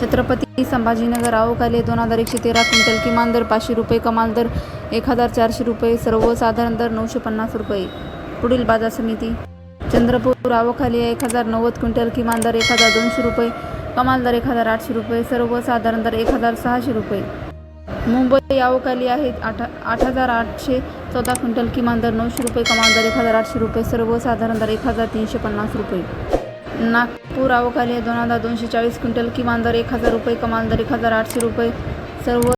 छत्रपती संभाजीनगर आवकाले दोन हजार एकशे तेरा क्विंटल किमान दर पाचशे रुपये कमाल दर एक हजार चारशे रुपये सर्वसाधारण दर नऊशे पन्नास रुपये. पुढील बाजार समिती. चंद्रपूर आवकाली एक हजार नव्वद क्विंटल किमान दर एक हजार दोनशे रुपये कमाल दर एक हजार आठशे रुपये सर्वसाधारण दर एक हजार सहाशे रुपये. मुंबई आवकाली आहेत आठ आठ हजार आठशे चौदा क्विंटल किमान दर नऊशे रुपये कमाल दर एक हजार आठशे रुपये सर्वसाधारण दर एक हजार तीनशे पन्नास रुपये. नागपूर अवकाली दोन हजार दोनशे चाळीस क्विंटल किमान दर एक हजार रुपये कमाल दर एक हजार आठशे रुपये. सर्व